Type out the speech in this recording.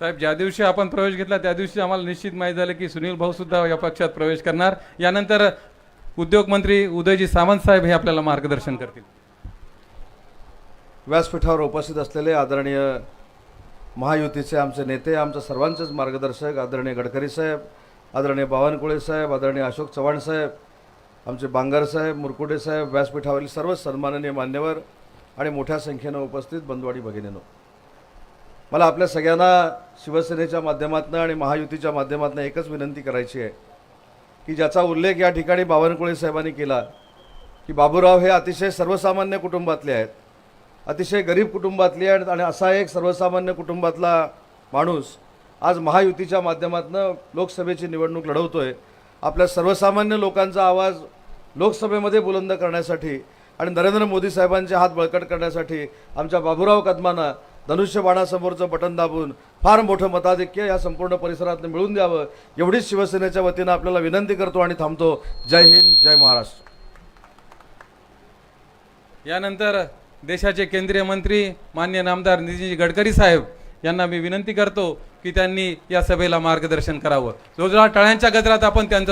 साहेब ज्या दिवशी आपण प्रवेश घेतला त्या दिवशी आम्हाला निश्चित माहीत झालं की सुनील भाऊ सुद्धा या पक्षात प्रवेश करणार. यानंतर उद्योगमंत्री उदयजी सामंत साहेब हे आपल्याला मार्गदर्शन करतील. व्यासपीठावर उपस्थित असलेले आदरणीय महायुतीचे आमचे नेते आमच्या सर्वांचेच मार्गदर्शक आदरणीय गडकरी साहेब आदरणीय बावनकुळे साहेब आदरणीय अशोक चव्हाण साहेब आमचे बांगर साहेब मुरकुटे साहेब व्यासपीठावरील सर्व सन्माननीय मान्यवर आणि मोठ्या संख्येनं उपस्थित बंदवाडी भगिनीनो. मला आपल्या सगळ्यांना शिवसेनेच्या माध्यमातून आणि महायुतीच्या माध्यमातून एकच विनंती करायची आहे की ज्याचा उल्लेख या ठिकाणी बावनकुळे साहेबांनी केला की बाबूराव हे अतिशय सर्वसामान्य कुटुंबातले आहेत. अतिशय गरीब कुटुंबातली आहेत आणि असा एक सर्वसामान्य कुटुंबातला माणूस आज महायुतीच्या माध्यमातून लोकसभेची निवडणूक लढवतो आहे आपल्या सर्वसामान्य लोकांचा आवाज लोकसभेमध्ये बुलंद करण्यासाठी आणि नरेंद्र मोदी साहेबांचे हात बळकट करण्यासाठी आमच्या बाबूराव कदमांना धनुष्यबाणासमोरचं बटन दाबून फार मोठं मताधिक्य या संपूर्ण परिसरात मिळून द्यावं. एवढीच शिवसेनेच्या वतीनं आपल्याला विनंती करतो आणि थांबतो. जय हिंद जय महाराष्ट्र. यानंतर देशाचे केंद्रीय मंत्री मान्य नामदार नितीनजी गडकरी साहेब यांना मी विनंती करतो की त्यांनी या सभेला मार्गदर्शन करावं. जोरदार टाळ्यांच्या गजरात आपण त्यांचं